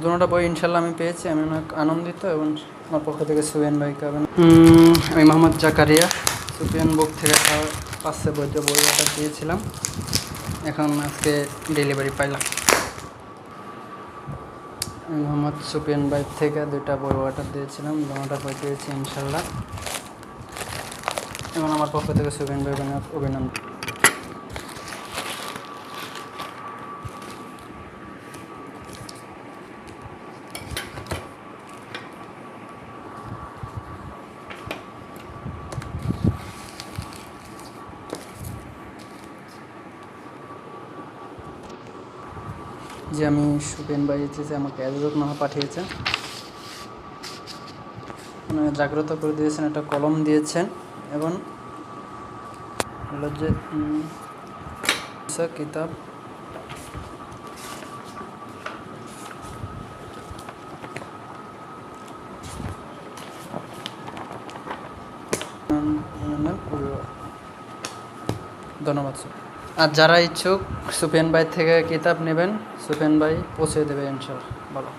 দুটোটা বই ইনশাল্লাহ আমি পেয়েছি, আমি অনেক আনন্দিত এবং আমার পক্ষ থেকে সুবেন ভাইকে আমি আমি মোহাম্মদ জাকারিয়া, সুফিয়ান বুক থেকে পাঁচশো বইটা বই অর্ডার দিয়েছিলাম। এখন আজকে ডেলিভারি পাইলাম। আমি মোহাম্মদ সুফিয়ান ভাই থেকে দুইটা বই অর্ডার দিয়েছিলাম, দুটা বই পেয়েছি ইনশাল্লাহ। এবং আমার পক্ষ থেকে সুফিয়ান ভাই অভিনন্দন। যে আমি সুপেন এসেছে, আমাকে এজরত নাহা পাঠিয়েছেন উনি জাগ্রত করে দিয়েছেন, একটা কলম দিয়েছেন। এবং হলো যে কিতাব। ধন্যবাদ, স্যার। আর যারা ইচ্ছুক সুফেন ভাই থেকে কিতাব নেবেন সুফেন ভাই পৌঁছে দেবে ইনশাল্লাহ। বলো।